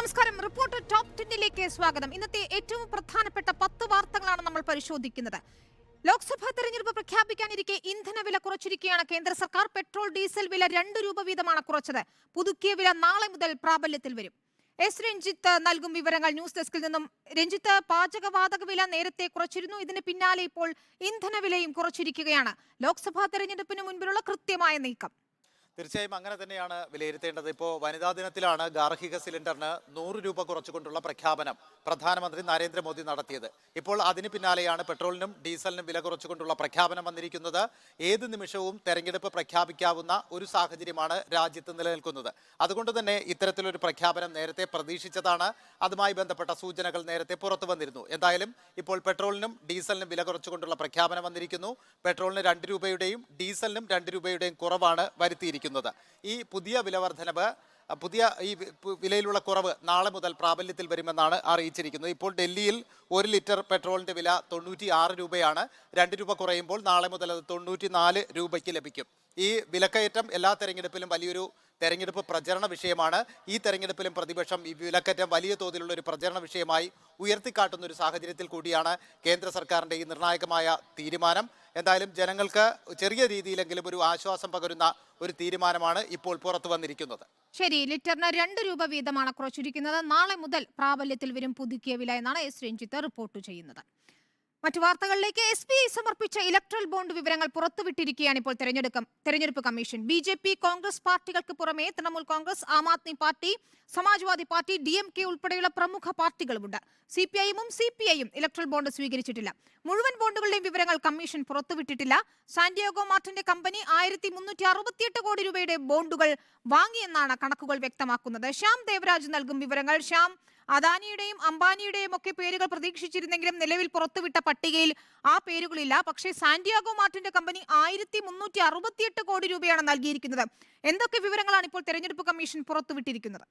നമസ്കാരം. Reporter top ടെന്നിലേക്ക് സ്വാഗതം. ഇന്നത്തെ ഏറ്റവും പ്രധാനപ്പെട്ട പത്ത് വാർത്തകളാണ് നമ്മൾ പരിശോധിക്കുന്നത്. ലോക്സഭാ തെരഞ്ഞെടുപ്പ് പ്രഖ്യാപിക്കാനിരിക്കെ ഇന്ധന വില കുറച്ചിരിക്കുകയാണ് കേന്ദ്ര സർക്കാർ. പെട്രോൾ ഡീസൽ വില രണ്ട് രൂപ വീതമാണ് കുറച്ചത്. പുതുക്കിയ വില നാളെ മുതൽ പ്രാബല്യത്തിൽ വരും. എസ് രഞ്ജിത്ത് നൽകും വിവരങ്ങൾ ന്യൂസ് ഡെസ്കിൽ നിന്നും. രഞ്ജിത്ത് പാചകവാതക വില നേരത്തെ കുറച്ചിരുന്നു. ഇതിന് പിന്നാലെ ഇപ്പോൾ ഇന്ധന വിലയും കുറച്ചിരിക്കുകയാണ്. ലോക്സഭാ തെരഞ്ഞെടുപ്പിന് മുൻപിലുള്ള കൃത്യമായ നീക്കം. തീർച്ചയായും അങ്ങനെ തന്നെയാണ് വിലയിരുത്തേണ്ടത്. ഇപ്പോൾ വനിതാ ദിനത്തിലാണ് ഗാർഹിക സിലിണ്ടറിന് നൂറ് രൂപ കുറച്ചുകൊണ്ടുള്ള പ്രഖ്യാപനം പ്രധാനമന്ത്രി നരേന്ദ്രമോദി നടത്തിയത്. ഇപ്പോൾ അതിന് പിന്നാലെയാണ് പെട്രോളിനും ഡീസലിനും വില കുറച്ചുകൊണ്ടുള്ള പ്രഖ്യാപനം വന്നിരിക്കുന്നത്. ഏത് നിമിഷവും തെരഞ്ഞെടുപ്പ് പ്രഖ്യാപിക്കാവുന്ന ഒരു സാഹചര്യമാണ് രാജ്യത്ത് നിലനിൽക്കുന്നത്. അതുകൊണ്ട് തന്നെ ഇത്തരത്തിലൊരു പ്രഖ്യാപനം നേരത്തെ പ്രതീക്ഷിച്ചതാണ്. അതുമായി ബന്ധപ്പെട്ട സൂചനകൾ നേരത്തെ പുറത്തു വന്നിരുന്നു. എന്തായാലും ഇപ്പോൾ പെട്രോളിനും ഡീസലിനും വില കുറച്ചുകൊണ്ടുള്ള പ്രഖ്യാപനം വന്നിരിക്കുന്നു. പെട്രോളിന് രണ്ട് രൂപയുടെയും ഡീസലിനും രണ്ട് രൂപയുടെയും കുറവാണ് വരുത്തിയിരിക്കുന്നത്. ഈ പുതിയ വില വർധനവ് പുതിയ ഈ വിലയിലുള്ള കുറവ് നാളെ മുതൽ പ്രാബല്യത്തിൽ വരുമെന്നാണ് അറിയിച്ചിരിക്കുന്നത്. ഇപ്പോൾ ഡൽഹിയിൽ ഒരു ലിറ്റർ പെട്രോളിന്റെ വില തൊണ്ണൂറ്റി ആറ് രൂപയാണ്. രണ്ട് രൂപ കുറയുമ്പോൾ നാളെ മുതൽ അത് തൊണ്ണൂറ്റി നാല് രൂപയ്ക്ക് ലഭിക്കും. ഈ വിലക്കയറ്റം എല്ലാ തെരഞ്ഞെടുപ്പിലും വലിയൊരു തെരഞ്ഞെടുപ്പ് പ്രചരണ വിഷയമാണ്. ഈ തെരഞ്ഞെടുപ്പിലും പ്രതിപക്ഷം ഈ വിലക്കയറ്റം വലിയ തോതിലുള്ള ഒരു പ്രചരണ വിഷയമായി ഉയർത്തിക്കാട്ടുന്ന ഒരു സാഹചര്യത്തിൽ കൂടിയാണ് കേന്ദ്ര സർക്കാരിന്റെ ഈ നിർണായകമായ തീരുമാനം. എന്തായാലും ജനങ്ങൾക്ക് ചെറിയ രീതിയിലെങ്കിലും ഒരു ആശ്വാസം പകരുന്ന ഒരു തീരുമാനമാണ് ഇപ്പോൾ പുറത്തു വന്നിരിക്കുന്നത്. ശരി ലിറ്ററിന് രണ്ട് രൂപ വീതമാണ് കുറച്ചിരിക്കുന്നത്. നാളെ മുതൽ പ്രാബല്യത്തിൽ വരും പുതുക്കിയ വില എന്നാണ് എസ് രഞ്ജിത്ത് റിപ്പോർട്ട് ചെയ്യുന്നത്. മറ്റു വാർത്തകളിലേക്ക് എസ് ബി ഐ സമർപ്പിച്ച ഇലക്ട്രൽ ബോണ്ട് വിവരങ്ങൾ പുറത്തുവിട്ടിരിക്കുകയാണ് ഇപ്പോൾ തെരഞ്ഞെടുക്കം തെരഞ്ഞെടുപ്പ് commission. B J P Congress പാർട്ടികൾക്ക് പുറമെ Trinamool Congress Aam Aadmi party Samajwadi party D M K ഉൾപ്പെടെയുള്ള പ്രമുഖ പാർട്ടികളുമുണ്ട്. സി പി ഐഎമ്മും സി പി ഐയും ഇലക്ട്രൽ ബോണ്ട് സ്വീകരിച്ചിട്ടില്ല. മുഴുവൻ ബോണ്ടുകളുടെയും വിവരങ്ങൾ കമ്മീഷൻ പുറത്തുവിട്ടിട്ടില്ല. സാന്റിയാഗോ മാർട്ടിന്റെ കമ്പനി ആയിരത്തി മുന്നൂറ്റി അറുപത്തിയെട്ട് കോടി രൂപയുടെ ബോണ്ടുകൾ വാങ്ങിയെന്നാണ് കണക്കുകൾ വ്യക്തമാക്കുന്നത്. ശ്യാം ദേവരാജ് നൽകും വിവരങ്ങൾ. ശ്യാം അദാനിയുടെയും അംബാനിയുടെയും ഒക്കെ പേരുകൾ പ്രതീക്ഷിച്ചിരുന്നെങ്കിലും നിലവിൽ പുറത്തുവിട്ട പട്ടികയിൽ ആ പേരുകളില്ല. പക്ഷേ സാന്റിയാഗോ മാർട്ടിന്റെ കമ്പനി ആയിരത്തി മുന്നൂറ്റി അറുപത്തിയെട്ട് കോടി രൂപയാണ് നൽകിയിരിക്കുന്നത്. എന്തൊക്കെ വിവരങ്ങളാണ് ഇപ്പോൾ തെരഞ്ഞെടുപ്പ് commission പുറത്തുവിട്ടിരിക്കുന്നത്?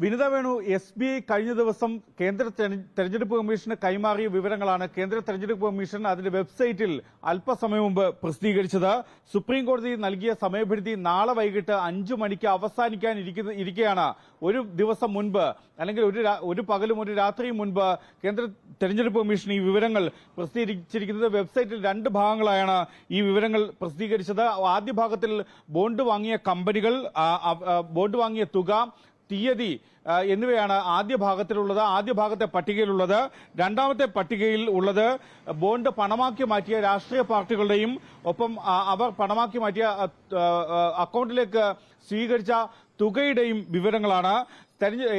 Vinitha Venu S B I കഴിഞ്ഞ ദിവസം കേന്ദ്ര തെര- തെരഞ്ഞെടുപ്പ് കമ്മീഷന് കൈമാറിയ വിവരങ്ങളാണ് കേന്ദ്ര തെരഞ്ഞെടുപ്പ് കമ്മീഷൻ അതിന്റെ വെബ്സൈറ്റിൽ അല്പസമയം മുമ്പ് പ്രസിദ്ധീകരിച്ചത്. സുപ്രീം കോടതി നൽകിയ സമയപരിധി നാളെ വൈകിട്ട് അഞ്ചു മണിക്ക് അവസാനിക്കാൻ ഇരിക്കുന്ന- ഒരു ദിവസം മുൻപ് അല്ലെങ്കിൽ ഒരു ഒരു പകലും ഒരു രാത്രിയും മുൻപ് കേന്ദ്ര തെരഞ്ഞെടുപ്പ് കമ്മീഷൻ ഈ വിവരങ്ങൾ പ്രസിദ്ധീകരിച്ചിരിക്കുന്നത്. വെബ്സൈറ്റിൽ രണ്ട് ഭാഗങ്ങളായാണ് ഈ വിവരങ്ങൾ പ്രസിദ്ധീകരിച്ചത്. ആദ്യ ഭാഗത്തിൽ ബോണ്ട് വാങ്ങിയ കമ്പനികൾ ബോണ്ട് വാങ്ങിയ തുക തീയതി എന്നിവയാണ് ആദ്യ ഭാഗത്തിലുള്ളത് ആദ്യ ഭാഗത്തെ പട്ടികയിലുള്ളത്. രണ്ടാമത്തെ പട്ടികയിൽ ഉള്ളത് ബോണ്ട് പണമാക്കി മാറ്റിയ രാഷ്ട്രീയ പാർട്ടികളുടെയും ഒപ്പം അവർ പണമാക്കി മാറ്റിയ അക്കൗണ്ടിലേക്ക് സ്വീകരിച്ച തുകയുടെയും വിവരങ്ങളാണ്.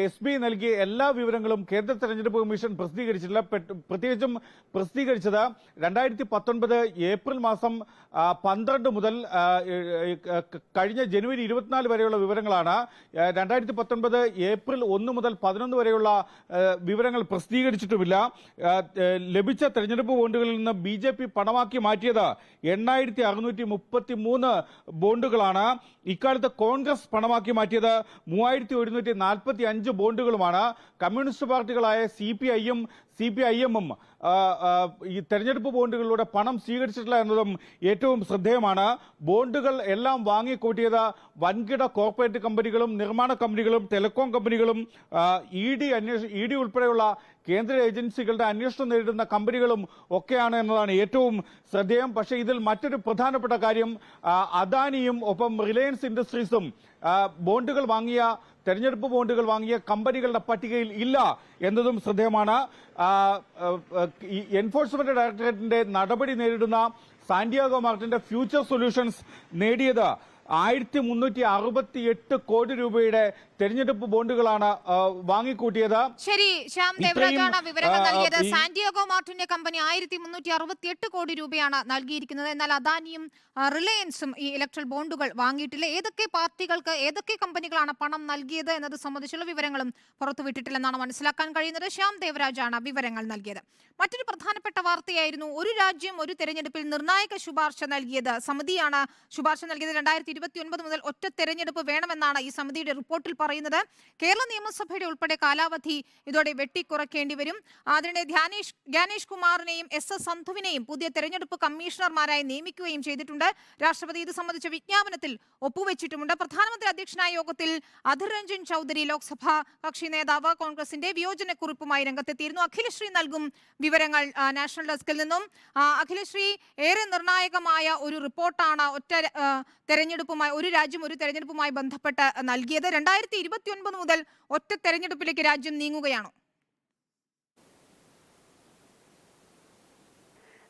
എസ് ബി നൽകിയ എല്ലാ വിവരങ്ങളും കേന്ദ്ര തെരഞ്ഞെടുപ്പ് കമ്മീഷൻ പ്രസിദ്ധീകരിച്ചിട്ടില്ല. പ്രത്യേകിച്ചും പ്രസിദ്ധീകരിച്ചത് രണ്ടായിരത്തി പത്തൊൻപത് ഏപ്രിൽ മാസം പന്ത്രണ്ട് മുതൽ കഴിഞ്ഞ ജനുവരി ഇരുപത്തിനാല് വരെയുള്ള വിവരങ്ങളാണ്. രണ്ടായിരത്തി പത്തൊൻപത് ഏപ്രിൽ ഒന്ന് മുതൽ പതിനൊന്ന് വരെയുള്ള വിവരങ്ങൾ പ്രസിദ്ധീകരിച്ചിട്ടുമില്ല. ലഭിച്ച തെരഞ്ഞെടുപ്പ് ബോണ്ടുകളിൽ നിന്ന് ബി ജെ പി പണമാക്കി മാറ്റിയത് എണ്ണായിരത്തി അറുന്നൂറ്റി മുപ്പത്തി മൂന്ന് ബോണ്ടുകളാണ്. ഇക്കാലത്ത് കോൺഗ്രസ് പണമാക്കി മാറ്റിയത് മൂവായിരത്തി ഒരുന്നൂറ്റി നാൽപ്പത്തി അഞ്ച് ബോണ്ടുകളുമാണ് കമ്മ്യൂണിസ്റ്റ് പാർട്ടികളായ സി പി ഐയും സി പി ഐ എമ്മും ഈ തെരഞ്ഞെടുപ്പ് ബോണ്ടുകളിലൂടെ പണം സ്വീകരിച്ചിട്ടില്ല എന്നതും ഏറ്റവും ശ്രദ്ധേയമാണ്. ബോണ്ടുകൾ എല്ലാം വാങ്ങിക്കൂട്ടിയത് വൻകിട കോർപ്പറേറ്റ് കമ്പനികളും നിർമ്മാണ കമ്പനികളും ടെലികോം കമ്പനികളും ഇ ഡി അന്വേഷ ഇ ഡി ഉൾപ്പെടെയുള്ള കേന്ദ്ര ഏജൻസികളുടെ അന്വേഷണം നേരിടുന്ന കമ്പനികളും ഒക്കെയാണ് എന്നതാണ് ഏറ്റവും ശ്രദ്ധേയം. പക്ഷേ ഇതിൽ മറ്റൊരു പ്രധാനപ്പെട്ട കാര്യം അദാനിയും ഒപ്പം റിലയൻസ് ഇൻഡസ്ട്രീസും ബോണ്ടുകൾ വാങ്ങിയ തെരഞ്ഞെടുപ്പ് ബോണ്ടുകൾ വാങ്ങിയ കമ്പനികളുടെ പട്ടികയിൽ ഇല്ല എന്നതും ശ്രദ്ധേയമാണ്. എൻഫോഴ്സ്മെന്റ് ഡയറക്ടറേറ്റിന്റെ നടപടി നേരിടുന്ന സാന്റിയാഗോ മാർട്ടിന്റെ ഫ്യൂച്ചർ സൊല്യൂഷൻസ് നേടിയത് ആയിരത്തി മുന്നൂറ്റി അറുപത്തി എട്ട് കോടി രൂപയുടെ തെരഞ്ഞെടുപ്പ് ബോണ്ടുകളാണ് വാങ്ങിക്കൂട്ടിയത്. ശരി ശ്യാം ദേവരാജാണ് വിവരങ്ങൾ നൽകിയത്. സാന്റിയാഗോ മാർട്ടിന്റെ കമ്പനി ആയിരത്തി മുന്നൂറ്റി അറുപത്തി എട്ട് കോടി രൂപയാണ് നൽകിയിരിക്കുന്നത്. എന്നാൽ അദാനിയും റിലയൻസും ഈ ഇലക്ട്രൽ ബോണ്ടുകൾ വാങ്ങിയിട്ടില്ല. ഏതൊക്കെ പാർട്ടികൾക്ക് ഏതൊക്കെ കമ്പനികളാണ് പണം നൽകിയത് എന്നത് സംബന്ധിച്ചുള്ള വിവരങ്ങളും പുറത്തുവിട്ടിട്ടില്ലെന്നാണ് മനസ്സിലാക്കാൻ കഴിയുന്നത്. ശ്യാം ദേവരാജാണ് വിവരങ്ങൾ നൽകിയത്. മറ്റൊരു പ്രധാനപ്പെട്ട വാർത്തയായിരുന്നു ഒരു രാജ്യം ഒരു തെരഞ്ഞെടുപ്പിൽ നിർണായക ശുപാർശ നൽകിയത്. സമിതിയാണ് ശുപാർശ നൽകിയത്. രണ്ടായിരത്തി ഇരുപത്തി ഒൻപത് മുതൽ ഒറ്റ തെരഞ്ഞെടുപ്പ് വേണമെന്നാണ് ഈ സമിതിയുടെ റിപ്പോർട്ടിൽ പറയുന്നത്. കേരള നിയമസഭയുടെ ഉൾപ്പെടെ കാലാവധി ഇതോടെ വെട്ടിക്കുറയ്ക്കേണ്ടി വരും. അതിനിടെ ധ്യാനേഷ് ജ്ഞാനേഷ് കുമാറിനെയും എസ് എസ് സന്ധുവിനെയും പുതിയ തെരഞ്ഞെടുപ്പ് കമ്മീഷണർമാരായി നിയമിക്കുകയും ചെയ്തിട്ടുണ്ട്. രാഷ്ട്രപതി ഇത് സംബന്ധിച്ച വിജ്ഞാപനത്തിൽ ഒപ്പുവെച്ചിട്ടുമുണ്ട്. പ്രധാനമന്ത്രി അധ്യക്ഷനായ യോഗത്തിൽ അധിർ രഞ്ജൻ ചൌധരി ലോക്സഭാ കക്ഷി നേതാവ് കോൺഗ്രസിന്റെ വിയോജനക്കുറിപ്പുമായി രംഗത്തെത്തിയിരുന്നു. അഖിലശ്രീ നൽകും വിവരങ്ങൾ നാഷണൽ ഡെസ്കിൽ നിന്നും. അഖിലശ്രീ ഏറെ നിർണായകമായ ഒരു റിപ്പോർട്ടാണ് ഒറ്റ തെരഞ്ഞെടുപ്പുമായി ഒരു രാജ്യം ഒരു തെരഞ്ഞെടുപ്പുമായി ബന്ധപ്പെട്ട് നൽകിയത്. രണ്ടായിരത്തി ഇരുപത്തിയൊൻപത് മുതൽ ഒറ്റ തെരഞ്ഞെടുപ്പിലേക്ക് രാജ്യം നീങ്ങുകയാണോ.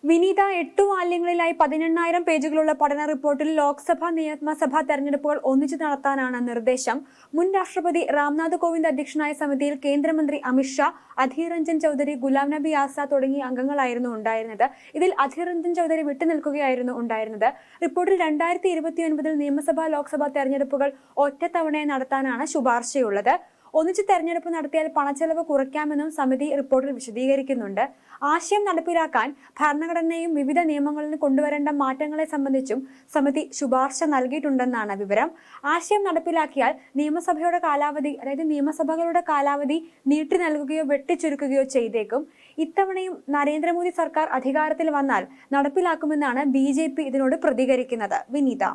വിനീത എട്ടു വാല്യങ്ങളിലായി പതിനെണ്ണായിരം പേജുകളുള്ള പഠന റിപ്പോർട്ടിൽ ലോക്സഭ നിയമസഭാ തെരഞ്ഞെടുപ്പുകൾ ഒന്നിച്ചു നടത്താനാണ് നിർദ്ദേശം. മുൻ രാഷ്ട്രപതി രാംനാഥ് കോവിന്ദ് അധ്യക്ഷനായ സമിതിയിൽ കേന്ദ്രമന്ത്രി അമിത്ഷാ അധീർ രഞ്ജൻ ചൗധരി ഗുലാം നബി ആസാദ് തുടങ്ങിയ അംഗങ്ങളായിരുന്നു ഉണ്ടായിരുന്നത്. ഇതിൽ അധീർ രഞ്ജൻ ചൗധരി വിട്ടുനിൽക്കുകയായിരുന്നു ഉണ്ടായിരുന്നത്. റിപ്പോർട്ടിൽ രണ്ടായിരത്തി ഇരുപത്തിയൊൻപതിൽ നിയമസഭാ ലോക്സഭാ തെരഞ്ഞെടുപ്പുകൾ ഒറ്റത്തവണയെ നടത്താനാണ് ശുപാർശയുള്ളത്. ഒന്നിച്ച് തെരഞ്ഞെടുപ്പ് നടത്തിയാൽ പണച്ചെലവ് കുറയ്ക്കാമെന്നും സമിതി റിപ്പോർട്ടിൽ വിശദീകരിക്കുന്നുണ്ട്. ആശയം നടപ്പിലാക്കാൻ ഭരണഘടനയും വിവിധ നിയമങ്ങളിൽ കൊണ്ടുവരേണ്ട മാറ്റങ്ങളെ സംബന്ധിച്ചും സമിതി ശുപാർശ നൽകിയിട്ടുണ്ടെന്നാണ് വിവരം. ആശയം നടപ്പിലാക്കിയാൽ നിയമസഭയുടെ കാലാവധി അതായത് നിയമസഭകളുടെ കാലാവധി നീട്ടി നൽകുകയോ വെട്ടിച്ചുരുക്കുകയോ ചെയ്തേക്കും. ഇത്തവണയും നരേന്ദ്രമോദി സർക്കാർ അധികാരത്തിൽ വന്നാൽ നടപ്പിലാക്കുമെന്നാണ് ബി ഇതിനോട് പ്രതികരിക്കുന്നത്. വിനീത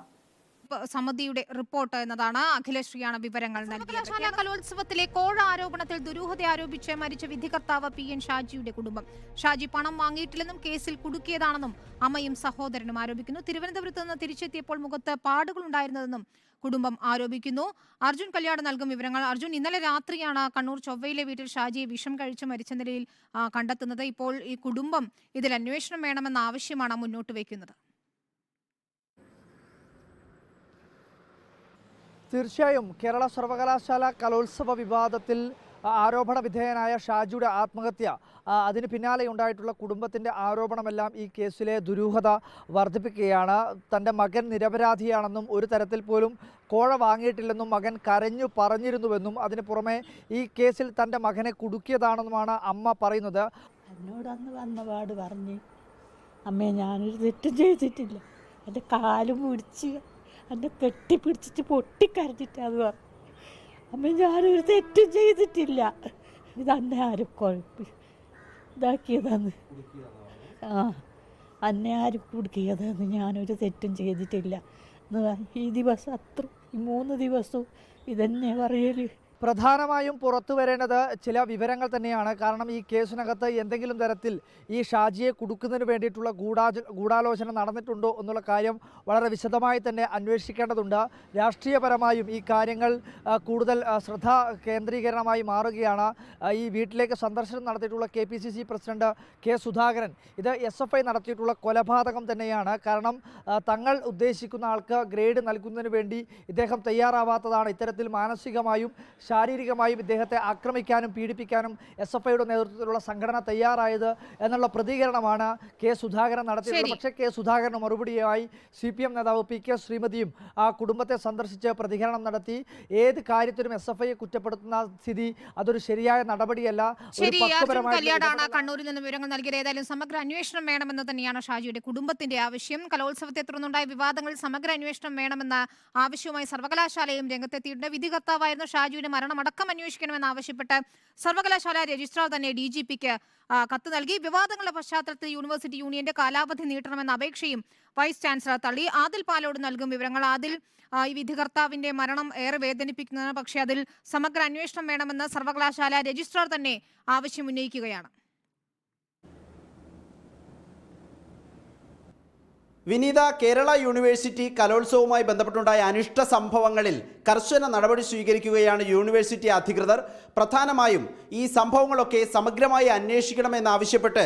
സമിതിയുടെ റിപ്പോർട്ട് എന്നതാണ് അഖിലശ്രീയാണ് വിവരങ്ങൾ സർവകലാശാല കലോത്സവത്തിലെ കോഴ ആരോപണത്തിൽ ദുരൂഹത ആരോപിച്ച് മരിച്ച വിധികർത്താവ് പി എൻ ഷാജിയുടെ കുടുംബം. ഷാജി പണം വാങ്ങിയിട്ടില്ലെന്നും കേസിൽ കുടുക്കിയതാണെന്നും അമ്മയും സഹോദരനും ആരോപിക്കുന്നു. തിരുവനന്തപുരത്ത് നിന്ന് തിരിച്ചെത്തിയപ്പോൾ മുഖത്ത് പാടുകളുണ്ടായിരുന്നതെന്നും കുടുംബം ആരോപിക്കുന്നു. അർജുൻ കല്യാട് നൽകും വിവരങ്ങൾ. അർജുൻ ഇന്നലെ രാത്രിയാണ് കണ്ണൂർ ചൊവ്വയിലെ വീട്ടിൽ ഷാജിയെ വിഷം കഴിച്ച് മരിച്ച നിലയിൽ കണ്ടെത്തുന്നത്. ഇപ്പോൾ ഈ കുടുംബം ഇതിൽ അന്വേഷണം വേണമെന്ന ആവശ്യമാണ് മുന്നോട്ട് വയ്ക്കുന്നത്. തീർച്ചയായും കേരള സർവകലാശാല കലോത്സവ വിവാദത്തിൽ ആരോപണ വിധേയനായ ഷാജിയുടെ ആത്മഹത്യ അതിന് പിന്നാലെ ഉണ്ടായിട്ടുള്ള കുടുംബത്തിന്റെ ആരോപണമെല്ലാം ഈ കേസിലെ ദുരൂഹത വർദ്ധിപ്പിക്കുകയാണ്. തന്റെ മകൻ നിരപരാധിയാണെന്നും ഒരു തരത്തിൽ പോലും കോഴ വാങ്ങിയിട്ടില്ലെന്നും മകൻ കരഞ്ഞു പറഞ്ഞിരുന്നുവെന്നും അതിന് പുറമെ ഈ കേസിൽ തന്റെ മകനെ കുടുക്കിയതാണെന്നുമാണ് അമ്മ പറയുന്നത്. എന്നോടന്ന് വന്ന പാട് പറഞ്ഞ് അമ്മേ ഞാനൊരു തെറ്റും ചെയ്തിട്ടില്ല. എന്റെ കാലും പിടിച്ച് എന്നെ കെട്ടിപ്പിടിച്ചിട്ട് പൊട്ടിക്കരഞ്ഞിട്ട് അത് പറഞ്ഞു അമ്മ ഞാനൊരു തെറ്റും ചെയ്തിട്ടില്ല. ഇതന്നെ ആരും കുഴപ്പ ഇതാക്കിയതാന്ന്. ആ അന്നെ ആരും കുടുക്കിയതാന്ന് ഞാനൊരു തെറ്റും ചെയ്തിട്ടില്ല എന്ന് ഈ ദിവസം അത്ര ഈ മൂന്ന് ദിവസവും ഇതന്നെ പറയൽ. പ്രധാനമായും പുറത്തു വരേണ്ടത് ചില വിവരങ്ങൾ തന്നെയാണ്. കാരണം ഈ കേസിനകത്ത് എന്തെങ്കിലും തരത്തിൽ ഈ ഷാജിയെ കുടുക്കുന്നതിന് വേണ്ടിയിട്ടുള്ള ഗൂഢാച ഗൂഢാലോചന നടന്നിട്ടുണ്ടോ എന്നുള്ള കാര്യം വളരെ വിശദമായി തന്നെ അന്വേഷിക്കേണ്ടതുണ്ട്. രാഷ്ട്രീയപരമായും ഈ കാര്യങ്ങൾ കൂടുതൽ ശ്രദ്ധ കേന്ദ്രീകരണമായി മാറുകയാണ്. ഈ വീട്ടിലേക്ക് സന്ദർശനം നടത്തിയിട്ടുള്ള കെ പ്രസിഡന്റ് കെ സുധാകരൻ. ഇത് എസ് നടത്തിയിട്ടുള്ള കൊലപാതകം തന്നെയാണ്. കാരണം തങ്ങൾ ഉദ്ദേശിക്കുന്ന ആൾക്ക് ഗ്രേഡ് നൽകുന്നതിന് വേണ്ടി ഇദ്ദേഹം തയ്യാറാവാത്തതാണ്. ഇത്തരത്തിൽ മാനസികമായും ശാരീരികമായും ഇദ്ദേഹത്തെ ആക്രമിക്കാനും പീഡിപ്പിക്കാനും എസ് എഫ് ഐയുടെ നേതൃത്വത്തിലുള്ള സംഘടന തയ്യാറായത് എന്നുള്ള പ്രതികരണമാണ് കെ സുധാകരൻ നടത്തിയത്. പക്ഷേ കെ സുധാകരൻ മറുപടിയായി സി പി എം നേതാവ് പി കെ ശ്രീമതിയും ആ കുടുംബത്തെ സന്ദർശിച്ച് പ്രതികരണം നടത്തി. ഏത് കാര്യത്തിലും എസ് എഫ് ഐയെ കുറ്റപ്പെടുത്തുന്ന സ്ഥിതി അതൊരു ശരിയായ നടപടിയല്ല. കണ്ണൂരിൽ നിന്ന് വിവരങ്ങൾ നൽകിയത്. ഏതായാലും സമഗ്ര അന്വേഷണം വേണമെന്ന് തന്നെയാണ് ഷാജിയുടെ കുടുംബത്തിന്റെ ആവശ്യം. കലോത്സവത്തെ തുടർന്നുണ്ടായ വിവാദങ്ങളിൽ സമഗ്ര അന്വേഷണം വേണമെന്ന ആവശ്യവുമായി സർവകലാശാലയും രംഗത്തെത്തിയിട്ടുണ്ട്. വിധികർത്താവായിരുന്ന ഷാജിയുടെ മരണമടക്കം അന്വേഷിക്കണമെന്ന് ആവശ്യപ്പെട്ട് സർവകലാശാല രജിസ്ട്രാർ തന്നെ ഡി ജി പിക്ക് കത്ത് നൽകി. വിവാദങ്ങളുടെ പശ്ചാത്തലത്തിൽ യൂണിവേഴ്സിറ്റി യൂണിയന്റെ കാലാവധി നീട്ടണമെന്ന അപേക്ഷയും വൈസ് ചാൻസലർ തള്ളി. ആദിൽ പാലോട് നൽകും വിവരങ്ങൾ. ആദിൽ ഈ വിധികർത്താവിന്റെ മരണം ഏറെ വേദനിപ്പിക്കുന്നതാണ്. പക്ഷേ അതിൽ സമഗ്ര അന്വേഷണം വേണമെന്ന് സർവകലാശാല രജിസ്ട്രാർ തന്നെ ആവശ്യം ഉന്നയിക്കുകയാണ്. വിനീത കേരള യൂണിവേഴ്സിറ്റി കലോത്സവവുമായി ബന്ധപ്പെട്ടുണ്ടായ അനിഷ്ട സംഭവങ്ങളിൽ കർശന നടപടി സ്വീകരിക്കുകയാണ് യൂണിവേഴ്സിറ്റി അധികൃതർ. പ്രധാനമായും ഈ സംഭവങ്ങളൊക്കെ സമഗ്രമായി അന്വേഷിക്കണമെന്നാവശ്യപ്പെട്ട്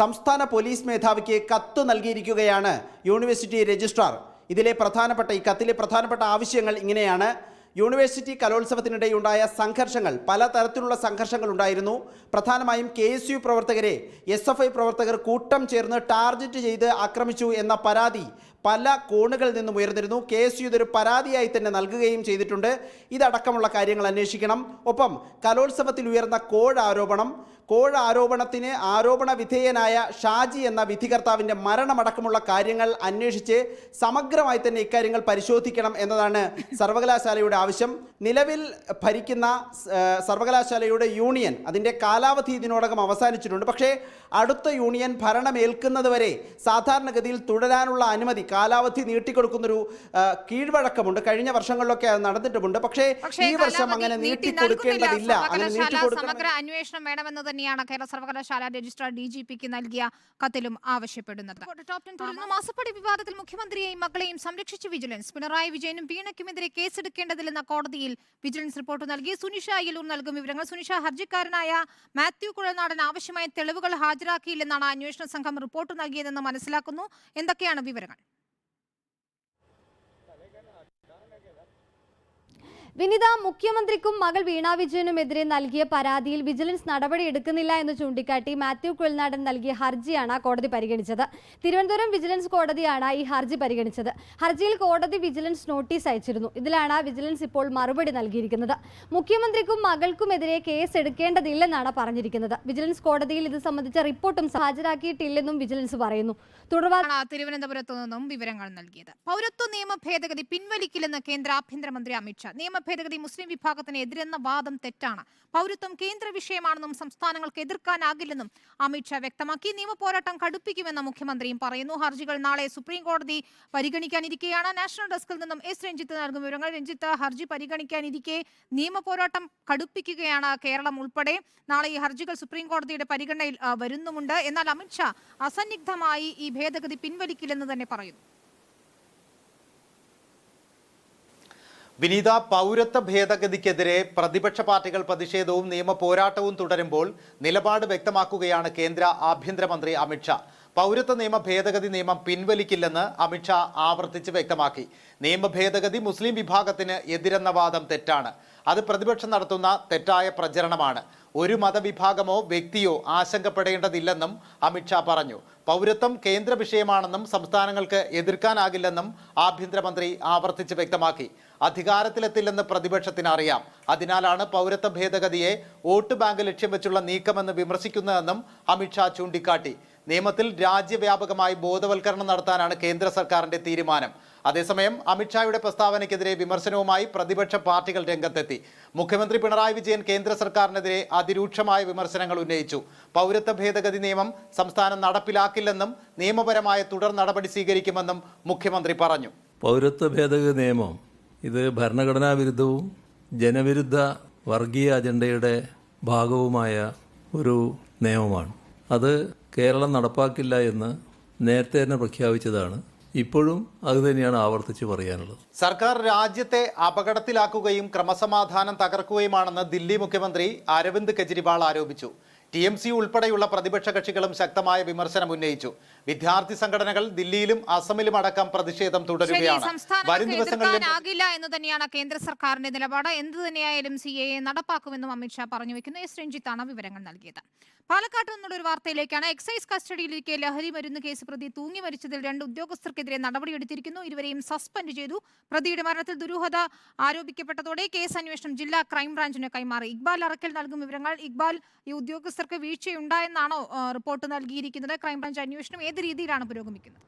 സംസ്ഥാന പോലീസ് മേധാവിക്ക് കത്ത് നൽകിയിരിക്കുകയാണ് യൂണിവേഴ്സിറ്റി രജിസ്ട്രാർ. ഇതിലെ പ്രധാനപ്പെട്ട ഈ കത്തിലെ പ്രധാനപ്പെട്ട ആവശ്യങ്ങൾ ഇങ്ങനെയാണ്. യൂണിവേഴ്സിറ്റി കലോത്സവത്തിനിടെയുണ്ടായ സംഘർഷങ്ങൾ പലതരത്തിലുള്ള സംഘർഷങ്ങൾ ഉണ്ടായിരുന്നു. പ്രധാനമായും കെ എസ് യു പ്രവർത്തകരെ എസ് എഫ് ഐ പ്രവർത്തകർ കൂട്ടം ചേർന്ന് ടാർഗറ്റ് ചെയ്ത് ആക്രമിച്ചു എന്ന പരാതി പല കോണുകളിൽ നിന്നും ഉയർന്നിരുന്നു. കെ എസ് യു ഇതൊരു പരാതിയായി തന്നെ നൽകുകയും ചെയ്തിട്ടുണ്ട്. ഇതടക്കമുള്ള കാര്യങ്ങൾ അന്വേഷിക്കണം. ഒപ്പം കലോത്സവത്തിൽ ഉയർന്ന കോഴാരോപണം. കോഴാരോപണത്തിന് ആരോപണ വിധേയനായ ഷാജി എന്ന വിധികർത്താവിന്റെ മരണമടക്കമുള്ള കാര്യങ്ങൾ അന്വേഷിച്ച് സമഗ്രമായി തന്നെ ഇക്കാര്യങ്ങൾ പരിശോധിക്കണം എന്നതാണ് സർവകലാശാലയുടെ ആവശ്യം. നിലവിൽ ഭരിക്കുന്ന സർവകലാശാലയുടെ യൂണിയൻ അതിന്റെ കാലാവധി ഇതിനോടകം അവസാനിച്ചിട്ടുണ്ട്. പക്ഷേ അടുത്ത യൂണിയൻ ഭരണമേൽക്കുന്നത് വരെ സാധാരണഗതിയിൽ തുടരാനുള്ള അനുമതി കാലാവധി നീട്ടിക്കൊടുക്കുന്നൊരു കീഴ്വഴക്കമുണ്ട്. കഴിഞ്ഞ വർഷങ്ങളിലൊക്കെ അത് നടന്നിട്ടുമുണ്ട്. പക്ഷേ ഈ വർഷം അങ്ങനെ നീട്ടി നീട്ടിക്കൊടുക്കേണ്ടതില്ല. സമഗ്ര അന്വേഷണം വേണമെന്ന് തന്നെയാണ് കേരള സർവകലാശാല രജിസ്ട്രാർ ഡി ജി പിക്ക് നൽകിയ കത്തിലും ആവശ്യപ്പെടുന്നത്. മാസപ്പടി വിവാദത്തിൽ മുഖ്യമന്ത്രിയെയും മക്കളെയും സംരക്ഷിച്ച് വിജിലൻസ്. പിണറായി വിജയനും വീണയ്ക്കുമെതിരെ കേസെടുക്കേണ്ടതില്ലെന്ന കോടതിയിൽ വിജിലൻസ് റിപ്പോർട്ട് നൽകി. സുനിഷ അയ്യലൂർ നൽകും വിവരങ്ങൾ. സുനിഷ ഹർജിക്കാരനായ മാത്യു കുഴൽനാടൻ ആവശ്യമായ തെളിവുകൾ ഹാജരാക്കിയില്ലെന്നാണ് അന്വേഷണ സംഘം റിപ്പോർട്ട് നൽകിയതെന്ന് മനസ്സിലാക്കുന്നു. എന്തൊക്കെയാണ് വിവരങ്ങൾ? വിനിത മുഖ്യമന്ത്രിക്കും മകൾ വീണ വിജയനുമെതിരെ നൽകിയ പരാതിയിൽ വിജിലൻസ് നടപടി എടുക്കുന്നില്ല എന്ന് ചൂണ്ടിക്കാട്ടി മാത്യു കുഴൽനാടൻ നൽകിയ ഹർജിയാണ് കോടതി പരിഗണിച്ചത്. തിരുവനന്തപുരം വിജിലൻസ് കോടതിയാണ് ഈ ഹർജി പരിഗണിച്ചത്. ഹർജിയിൽ കോടതി വിജിലൻസ് നോട്ടീസ് അയച്ചിരുന്നു. ഇതിലാണ് വിജിലൻസ് ഇപ്പോൾ മറുപടി നൽകിയിരിക്കുന്നത്. മുഖ്യമന്ത്രിക്കും മകൾക്കുമെതിരെ കേസ് എടുക്കേണ്ടതില്ലെന്നാണ് പറഞ്ഞിരിക്കുന്നത്. വിജിലൻസ് കോടതിയിൽ ഇത് സംബന്ധിച്ച റിപ്പോർട്ടും ഹാജരാക്കിയിട്ടില്ലെന്നും വിജിലൻസ് പറയുന്നു. തിരുവനന്തപുരത്ത് നിന്നും വിവരങ്ങൾ നൽകിയത്. പൗരത്വ നിയമ ഭേദഗതി പിൻവലിക്കില്ലെന്ന് കേന്ദ്ര ആഭ്യന്തരമന്ത്രി അമിത്ഷാ. നിയമ ഭേദഗതി മുസ്ലിം വിഭാഗത്തിന് എതിരെന്ന വാദം തെറ്റാണ്. പൗരത്വം കേന്ദ്ര വിഷയമാണെന്നും സംസ്ഥാനങ്ങൾക്ക് എതിർക്കാനാകില്ലെന്നും അമിത്ഷാ വ്യക്തമാക്കി. നിയമപോരാട്ടം കടുപ്പിക്കുമെന്ന് മുഖ്യമന്ത്രിയും പറയുന്നു. ഹർജികൾ നാളെ സുപ്രീം കോടതി പരിഗണിക്കാനിരിക്കെയാണ്. നാഷണൽ ഡെസ്കിൽ നിന്നും എസ് രഞ്ജിത്ത് നൽകും വിവരങ്ങൾ. രഞ്ജിത്ത് ഹർജി പരിഗണിക്കാനിരിക്കെ നിയമപോരാട്ടം കടുപ്പിക്കുകയാണ് കേരളം ഉൾപ്പെടെ. നാളെ ഈ ഹർജികൾ സുപ്രീം കോടതിയുടെ പരിഗണനയിൽ വരുന്നുമുണ്ട്. എന്നാൽ അമിത്ഷാ അസന്നിഗ്ധമായി ഈ ഭേദഗതി പിൻവലിക്കില്ലെന്ന് തന്നെ പറയുന്നു. വിനീത പൗരത്വ ഭേദഗതിക്കെതിരെ പ്രതിപക്ഷ പാർട്ടികൾ പ്രതിഷേധവും നിയമ പോരാട്ടവും തുടരുമ്പോൾ നിലപാട് വ്യക്തമാക്കുകയാണ് കേന്ദ്ര ആഭ്യന്തരമന്ത്രി അമിത്ഷാ പൗരത്വ നിയമ ഭേദഗതി നിയമം പിൻവലിക്കില്ലെന്ന് അമിത്ഷാ ആവർത്തിച്ച് വ്യക്തമാക്കി. നിയമ ഭേദഗതി മുസ്ലിം വിഭാഗത്തിന് എതിരെന്ന വാദം തെറ്റാണ്. അത് പ്രതിപക്ഷം നടത്തുന്ന തെറ്റായ പ്രചരണമാണ്. ഒരു മതവിഭാഗമോ വ്യക്തിയോ ആശങ്കപ്പെടേണ്ടതില്ലെന്നും അമിത്ഷാ പറഞ്ഞു. പൗരത്വം കേന്ദ്ര വിഷയമാണെന്നും സംസ്ഥാനങ്ങൾക്ക് എതിർക്കാനാകില്ലെന്നും ആഭ്യന്തരമന്ത്രി ആവർത്തിച്ച് വ്യക്തമാക്കി. അധികാരത്തിലെത്തില്ലെന്ന് പ്രതിപക്ഷത്തിന് അറിയാം അതിനാലാണ് പൗരത്വ ഭേദഗതിയെ വോട്ട് ബാങ്ക് ലക്ഷ്യം വെച്ചുള്ള നീക്കമെന്ന് വിമർശിക്കുന്നതെന്നും അമിത്ഷാ ചൂണ്ടിക്കാട്ടി. നിയമത്തിൽ രാജ്യവ്യാപകമായി ബോധവൽക്കരണം നടത്താനാണ് കേന്ദ്ര സർക്കാരിന്റെ തീരുമാനം. അതേസമയം അമിത്ഷായുടെ പ്രസ്താവനയ്ക്കെതിരെ വിമർശനവുമായി പ്രതിപക്ഷ പാർട്ടികൾ രംഗത്തെത്തി. മുഖ്യമന്ത്രി പിണറായി വിജയൻ കേന്ദ്ര സർക്കാരിനെതിരെ അതിരൂക്ഷമായ വിമർശനങ്ങൾ ഉന്നയിച്ചു. പൗരത്വ ഭേദഗതി നിയമം സംസ്ഥാനം നടപ്പിലാക്കില്ലെന്നും നിയമപരമായ തുടർ നടപടി സ്വീകരിക്കുമെന്നും മുഖ്യമന്ത്രി പറഞ്ഞു. പൗരത്വ ഭേദഗതി നിയമം ഇത് ഭരണഘടനാ വിരുദ്ധവും ജനവിരുദ്ധ വർഗീയ അജണ്ടയുടെ ഭാഗവുമായ ഒരു നിയമമാണ്. അത് കേരളം നടപ്പാക്കില്ല എന്ന് നേരത്തെ തന്നെ പ്രഖ്യാപിച്ചതാണ്. ഇപ്പോഴും അത് തന്നെയാണ് ആവർത്തിച്ച് പറയാനുള്ളത്. സർക്കാർ രാജ്യത്തെ അപകടത്തിലാക്കുകയും ക്രമസമാധാനം തകർക്കുകയുമാണെന്ന് ദില്ലി മുഖ്യമന്ത്രി അരവിന്ദ് കെജ്രിവാൾ ആരോപിച്ചു. ടി എം സി ഉൾപ്പെടെയുള്ള പ്രതിപക്ഷ കക്ഷികളും ശക്തമായ വിമർശനം ഉന്നയിച്ചു. വിദ്യാർത്ഥി സംഘടനകൾ ദില്ലിയിലും അസമിലും അടക്കം പ്രതിഷേധം തുടരുകയാണ്. വരും സംസ്ഥാനങ്ങൾക്ക് ദിവസങ്ങളിലും എന്ന് തന്നെയാണ് കേന്ദ്ര സർക്കാരിന്റെ നിലപാട്. എന്ത് തന്നെയായാലും സി എ നടപ്പാക്കുമെന്നും അമിത്ഷാ പറഞ്ഞു വെക്കുന്നു. എസ് രഞ്ജിത്താണ് വിവരങ്ങൾ നൽകിയത്. പാലക്കാട്ട് നിന്നുള്ള ഒരു വാർത്തയിലേക്കാണ്. എക്സൈസ് കസ്റ്റഡിയിലിരിക്കെ ലഹരി മരുന്ന് കേസ് പ്രതി തൂങ്ങി മരിച്ചതിൽ രണ്ട് ഉദ്യോഗസ്ഥർക്കെതിരെ നടപടിയെടുത്തിരിക്കുന്നു. ഇരുവരെയും സസ്പെൻഡ് ചെയ്തു. പ്രതിയുടെ മരണത്തിൽ ദുരൂഹത ആരോപിക്കപ്പെട്ടതോടെ കേസ് അന്വേഷണം ജില്ലാ ക്രൈംബ്രാഞ്ചിന് കൈമാറി. ഇക്ബാൽ അറക്കൽ നൽകും വിവരങ്ങൾ. ഇക്ബാൽ ഈ ഉദ്യോഗസ്ഥർക്ക് വീഴ്ചയുണ്ടായെന്നാണോ റിപ്പോർട്ട് നൽകിയിരിക്കുന്നത്? ക്രൈംബ്രാഞ്ച് അന്വേഷണം ഏത് രീതിയിലാണ് പുരോഗമിക്കുന്നത്?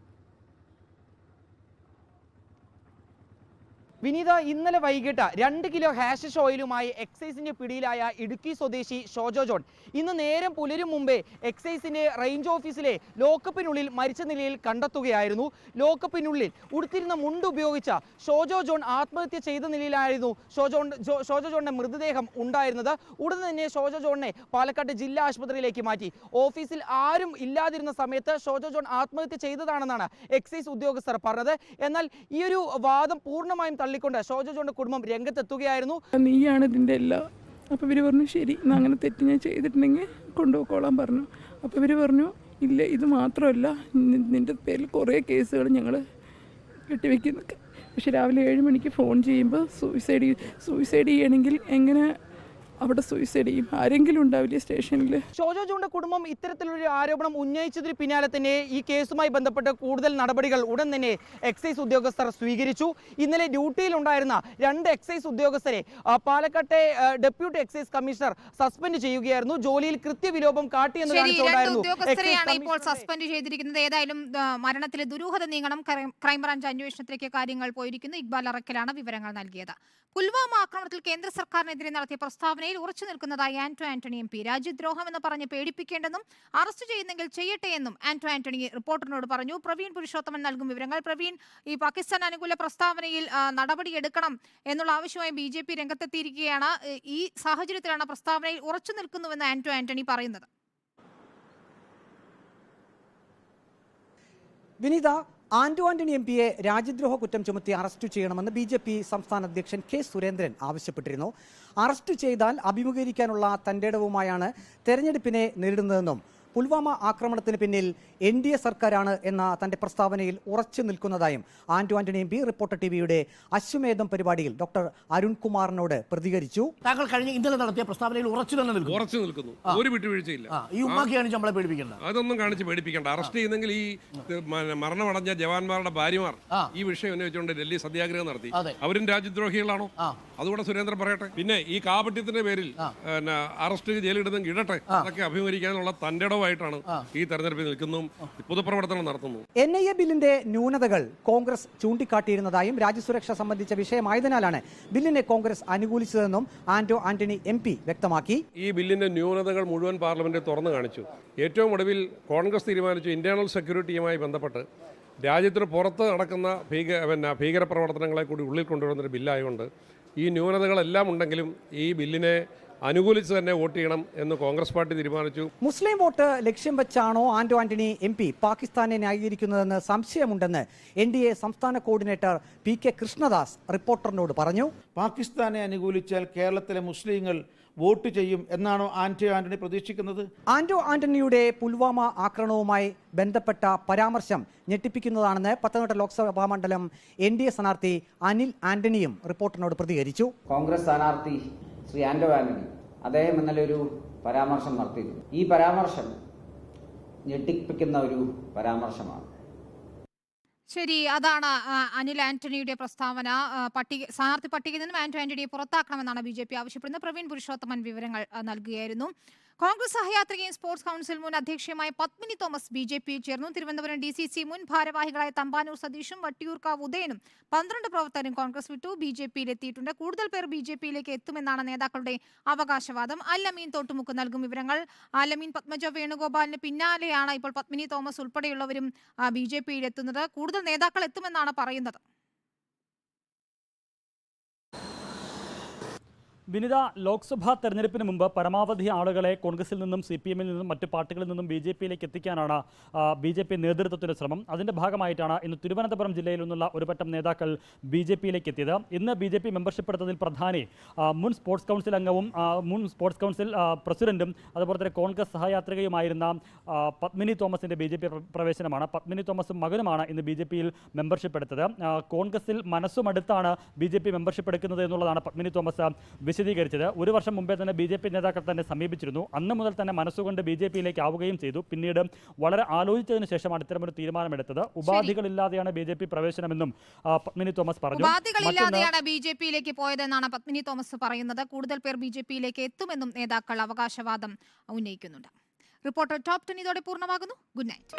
വിനീത ഇന്നലെ വൈകിട്ട് രണ്ട് കിലോ ഹാഷിഷ് ഓയിലുമായി എക്സൈസിന്റെ പിടിയിലായ ഇടുക്കി സ്വദേശി ഷോജോ ജോൺ. ഇന്ന് നേരം പുലരും മുമ്പേ എക്സൈസിന്റെ റേഞ്ച് ഓഫീസിലെ ലോക്കപ്പിനുള്ളിൽ മരിച്ച നിലയിൽ കണ്ടെത്തുകയായിരുന്നു. ലോക്കപ്പിനുള്ളിൽ ഉടുത്തിരുന്ന മുണ്ട് ഉപയോഗിച്ച ഷോജോ ജോൺ ആത്മഹത്യ ചെയ്ത നിലയിലായിരുന്നു ഷോജോ ഷോജോ ജോണിന്റെ മൃതദേഹം ഉണ്ടായിരുന്നത്. ഉടൻ തന്നെ ഷോജോ ജോണിനെ പാലക്കാട് ജില്ലാ ആശുപത്രിയിലേക്ക് മാറ്റി. ഓഫീസിൽ ആരും ഇല്ലാതിരുന്ന സമയത്ത് ഷോജോ ജോൺ ആത്മഹത്യ ചെയ്തതാണെന്നാണ് എക്സൈസ് ഉദ്യോഗസ്ഥർ പറഞ്ഞത്. എന്നാൽ ഈ ഒരു വാദം പൂർണമായും തള്ളിക്കൊണ്ട് ഷോജോ കുടുംബം രംഗത്തെത്തുകയായിരുന്നു. നീയാണ് ഇതിന്റെ എല്ലാം. അപ്പോൾ ഇവർ പറഞ്ഞു ശരി അങ്ങനെ തെറ്റ് ഞാൻ ചെയ്തിട്ടുണ്ടെങ്കിൽ കൊണ്ടുപോയിക്കോളാൻ പറഞ്ഞു. അപ്പോൾ ഇവർ പറഞ്ഞു ഇല്ല ഇത് മാത്രമല്ല നിന്റെ പേരിൽ കുറേ കേസുകൾ ഞങ്ങൾ കെട്ടിവെക്കുന്നൊക്കെ. പക്ഷെ രാവിലെ ഏഴ് മണിക്ക് ഫോൺ ചെയ്യുമ്പോൾ സൂയിസൈഡ് സൂയിസൈഡ് ചെയ്യണമെങ്കിൽ എങ്ങനെ അവിടെ സൂയിസൈഡ് ചെയ്യും. ആരെങ്കിലും ഉണ്ടാവില്ലേ സ്റ്റേഷനിൽ? ഷോജോ ജോണിന്റെ കുടുംബം ഇത്തരത്തിലൊരു ആരോപണം ഉന്നയിച്ചതിന് പിന്നാലെ തന്നെ ഈ കേസുമായി ബന്ധപ്പെട്ട് കൂടുതൽ നടപടികൾ ഉടൻ തന്നെ എക്സൈസ് ഉദ്യോഗസ്ഥർ സ്വീകരിച്ചു. ഇന്നലെ ഡ്യൂട്ടിയിലുണ്ടായിരുന്ന രണ്ട് എക്സൈസ് ഉദ്യോഗസ്ഥരെ പാലക്കാട്ടെ ഡെപ്യൂട്ടി എക്സൈസ് കമ്മീഷണർ സസ്പെൻഡ് ചെയ്യുകയായിരുന്നു. ജോലിയിൽ കൃത്യവിലോപം കാട്ടിയെന്ന് കാണിച്ചുകൊണ്ടായിരുന്നു ഇപ്പോൾ സസ്പെൻഡ് ചെയ്തിരിക്കുന്നത്. ഏതായാലും മരണത്തിലെ ദുരൂഹത നീങ്ങണം. ക്രൈം- ക്രൈംബ്രാഞ്ച് അന്വേഷണത്തിലേക്ക് കാര്യങ്ങൾ പോയിരിക്കുന്നു. ഇക്ബാൽ അറക്കലാണ് വിവരങ്ങൾ നൽകിയത്. പുൽവാമ ആക്രമണത്തിൽ കേന്ദ്ര സർക്കാരിനെതിരെ നടത്തിയ പ്രസ്താവനയിൽ ഉറച്ചു നിൽക്കുന്നതായി ആന്റോ ആന്റണി എം പി. രാജ്യദ്രോഹം എന്ന് പറഞ്ഞ് പേടിപ്പിക്കേണ്ടെന്നും അറസ്റ്റ് ചെയ്യുന്നെങ്കിൽ ചെയ്യട്ടെ എന്നും ആന്റോ ആന്റണി റിപ്പോർട്ടറിനോട് പറഞ്ഞു. പ്രവീൺ പുരുഷോത്തമൻ നൽകും വിവരങ്ങൾ. പ്രവീൺ ഈ പാകിസ്ഥാൻ അനുകൂല പ്രസ്താവനയിൽ നടപടിയെടുക്കണം എന്നുള്ള ആവശ്യമായി ബി ജെ പി രംഗത്തെത്തിയിരിക്കുകയാണ്. ഈ സാഹചര്യത്തിലാണ് പ്രസ്താവനയിൽ ഉറച്ചു നിൽക്കുന്നുവെന്ന് ആന്റോ ആന്റണി പറയുന്നത്. വിനീത ആന്റോ ആന്റണി എം പിയെ രാജ്യദ്രോഹ കുറ്റം ചുമത്തി അറസ്റ്റ് ചെയ്യണമെന്ന് ബി ജെ പി സംസ്ഥാന അധ്യക്ഷൻ കെ സുരേന്ദ്രൻ ആവശ്യപ്പെട്ടിരുന്നു. അറസ്റ്റ് ചെയ്താൽ അഭിമുഖീകരിക്കാനുള്ള തന്റേടവുമായാണ് തെരഞ്ഞെടുപ്പിനെ നേരിടുന്നതെന്നും പുൽവാമ ആക്രമണത്തിന് പിന്നിൽ എൻ ഡി എ സർക്കാരാണ് എന്ന തന്റെ പ്രസ്താവനയിൽ ഉറച്ചു നിൽക്കുന്നതായും Anto Antony M P reporter T വിയുടെ അശ്വമേധം പരിപാടിയിൽ ഡോക്ടർ അരുൺകുമാറിനോട് പ്രതികരിച്ചു. താങ്കൾ കഴിഞ്ഞ ഇന്നലെ നടത്തിയ പ്രസ്താവനയിൽ ഉറച്ചു തന്നെ നിൽക്കുന്നു. ഉറച്ചു നിൽക്കുന്നു. ഒരു വിട്ടുവീഴ്ചയില്ല. ഈ ഉമ്മാക്കിയാണ് നമ്മളെ പേടിപ്പിക്കേണ്ട അതൊന്നും കാണിച്ച് പേടിപ്പിക്കണ്ട. അറസ്റ്റ് ചെയ്യുന്നെങ്കിൽ ഈ മരണമടഞ്ഞ ജവാന്മാരുടെ ഭാര്യമാർ ഈ വിഷയം ഉന്നയിച്ചുകൊണ്ട് ഡൽഹി സത്യാഗ്രഹം നടത്തി. അവരും രാജ്യദ്രോഹികളാണോ. അതുകൂടെ സുരേന്ദ്രൻ പറയട്ടെ. പിന്നെ ഈ കാപട്യത്തിന്റെ പേരിൽ അറസ്റ്റ് ജയിലിടുന്നെങ്കിൽ ഇടട്ടെ അതൊക്കെ അഭിമുഖീകരിക്കാനുള്ള തന്റെ ഇടവായിട്ടാണ് ഈ തെരഞ്ഞെടുപ്പിൽ നിൽക്കുന്നതും പൊതുപ്രവർത്തനം നടത്തുന്നു എൻ ഐ എ ബില്ലിന്റെ ന്യൂനതകൾ കോൺഗ്രസ് ചൂണ്ടിക്കാട്ടിയിരുന്നതായും രാജ്യസുരക്ഷ സംബന്ധിച്ച വിഷയമായതിനാലാണ് ബില്ലിനെ കോൺഗ്രസ് അനുകൂലിച്ചതെന്നും ആന്റോ ആന്റണി എം വ്യക്തമാക്കി. ഈ ബില്ലിന്റെ ന്യൂനതകൾ മുഴുവൻ പാർലമെന്റിൽ തുറന്നു കാണിച്ചു. ഏറ്റവും ഒടുവിൽ കോൺഗ്രസ് തീരുമാനിച്ചു ഇന്റേണൽ സെക്യൂരിറ്റിയുമായി ബന്ധപ്പെട്ട് രാജ്യത്തിന് പുറത്ത് നടക്കുന്ന ഭീക പിന്നെ ഭീകരപ്രവർത്തനങ്ങളെ കൂടി ഉള്ളിൽ കൊണ്ടുവരുന്നൊരു ബില്ലായതുകൊണ്ട് ഈ ന്യൂനതകളെല്ലാം ഉണ്ടെങ്കിലും ഈ ബില്ലിനെ അനുകൂലിച്ച് തന്നെ വോട്ട് ചെയ്യണം എന്ന് കോൺഗ്രസ് പാർട്ടി തീരുമാനിച്ചു. മുസ്ലിം വോട്ട് ലക്ഷ്യം വെച്ചാണോ ആന്റോ ആന്റണി എം പി പാകിസ്ഥാനെ ന്യായീകരിക്കുന്നതെന്ന് സംശയമുണ്ടെന്ന് എൻ ഡി എ സംസ്ഥാന കോർഡിനേറ്റർ പി കെ കൃഷ്ണദാസ് റിപ്പോർട്ടറിനോട് പറഞ്ഞു. പാകിസ്ഥാനെ അനുകൂലിച്ചാൽ കേരളത്തിലെ മുസ്ലിങ്ങൾ വോട്ട് ചെയ്യും എന്നാണോ ആന്റോ ആന്റണി പ്രതീക്ഷിക്കുന്നത്? ആന്റോ ആന്റണിയുടെ പുൽവാമ ആക്രമണവുമായി ബന്ധപ്പെട്ട പരാമർശം ഞെട്ടിപ്പിക്കുന്നതാണെന്ന് പത്തനംതിട്ട ലോക്സഭാ മണ്ഡലം എൻ ഡി എ സ്ഥാനാർത്ഥി അനിൽ ആന്റണിയും റിപ്പോർട്ടറിനോട് പ്രതികരിച്ചു. കോൺഗ്രസ് സ്ഥാനാർത്ഥി ശ്രീ ആന്റോ ആന്റണി അദ്ദേഹം ഇന്നലെ ഒരു പരാമർശം നടത്തിയിരുന്നു. ഈ പരാമർശം ഞെട്ടിപ്പിക്കുന്ന ഒരു പരാമർശമാണ്. ശരി അതാണ് അനിൽ ആന്റണിയുടെ പ്രസ്താവന. പട്ടിക സ്ഥാനാർത്ഥി പട്ടികയിൽ നിന്നും ആന്റോ ആന്റണിയെ പുറത്താക്കണമെന്നാണ് ബി ജെ പി ആവശ്യപ്പെടുന്നത്. പ്രവീൺ പുരുഷോത്തമൻ വിവരങ്ങൾ നൽകുകയായിരുന്നു. കോൺഗ്രസ് സഹയാത്രികയും സ്പോർട്സ് കൗൺസിൽ മുൻ അധ്യക്ഷയുമായ പത്മിനി തോമസ് ബി ജെ പിയിൽ ചേർന്നു. തിരുവനന്തപുരം ഡി സി സി മുൻ ഭാരവാഹികളായ തമ്പാനൂർ സതീഷും വട്ടിയൂർക്കാവ് ഉദയനും പന്ത്രണ്ട് പ്രവർത്തകരും കോൺഗ്രസ് വിട്ടു ബി ജെ പിയിൽ എത്തിയിട്ടുണ്ട്. കൂടുതൽ പേർ ബി ജെ പിയിലേക്ക് എത്തുമെന്നാണ് നേതാക്കളുടെ അവകാശവാദം. അല്ലമീൻ തോട്ടുമുക്ക് നൽകും വിവരങ്ങൾ. അല്ലമീൻ പത്മജ വേണുഗോപാലിന് പിന്നാലെയാണ് ഇപ്പോൾ പത്മിനി തോമസ് ഉൾപ്പെടെയുള്ളവരും ബി ജെ പിയിൽ എത്തുന്നത്. കൂടുതൽ നേതാക്കൾ എത്തുമെന്നാണ് പറയുന്നത്. വിനിത ലോക്സഭാ തെരഞ്ഞെടുപ്പിന് മുമ്പ് പരമാവധി ആളുകളെ കോൺഗ്രസിൽ നിന്നും സി പി എമ്മിൽ നിന്നും മറ്റു പാർട്ടികളിൽ നിന്നും ബി ജെ പിയിലേക്ക് എത്തിക്കാനാണ് ബി ജെ പി നേതൃത്വത്തിന്റെ ശ്രമം. അതിന്റെ ഭാഗമായിട്ടാണ് ഇന്ന് തിരുവനന്തപുരം ജില്ലയിൽ നിന്നുള്ള ഒരുപറ്റം നേതാക്കൾ ബി ജെ പിയിലേക്ക് എത്തിയത്. ഇന്ന് ബി ജെ പി മെമ്പർഷിപ്പ് എടുത്തതിൽ പ്രധാനി മുൻ സ്പോർട്സ് കൗൺസിൽ അംഗവും മുൻ സ്പോർട്സ് കൗൺസിൽ പ്രസിഡന്റും അതുപോലെ തന്നെ കോൺഗ്രസ് സഹയാത്രികയുമായിരുന്ന പത്മിനി തോമസിന്റെ ബി ജെ പി പ്രവേശനമാണ്. പത്മിനി തോമസും മകനുമാണ് ഇന്ന് ബി ജെ പിയിൽ മെമ്പർഷിപ്പ് എടുത്തത് കോൺഗ്രസിൽ മനസ്സുമടുത്താണ് ബി ജെ പി മെമ്പർഷിപ്പ് എടുക്കുന്നത് എന്നുള്ളതാണ് പത്മിനി തോമസ് വിശദീകരിച്ചത് ഒരു വർഷം മുമ്പേ തന്നെ ബി ജെ പി നേതാക്കൾ തന്നെ സമീപിച്ചിരുന്നു. അന്ന് മുതൽ തന്നെ മനസ്സുകൊണ്ട് ബി ജെ പിയിലേക്ക് ആവുകയും ചെയ്തു. പിന്നീട് വളരെ ആലോചിച്ചതിന് ശേഷമാണ് ഇത്തരമൊരു തീരുമാനമെടുത്തത്. ഉപാധികളില്ലാതെയാണ് ബി ജെ പി പ്രവേശനമെന്നും പത്മിനി തോമസ് പറഞ്ഞു. ഉപാധികളില്ലാതെയാണ് ബി ജെ പിയിലേക്ക് പോയതെന്നാണ് പത്മിനി തോമസ് പറയുന്നത്. കൂടുതൽ പേർ ബി ജെ പിയിലേക്ക് എത്തുമെന്നും നേതാക്കൾ അവകാശവാദം ഉന്നയിക്കുന്നുണ്ട്. റിപ്പോർട്ടർ ടോപ് ടെൻ ഇതോടെ പൂർണമാകുന്നു. Good night.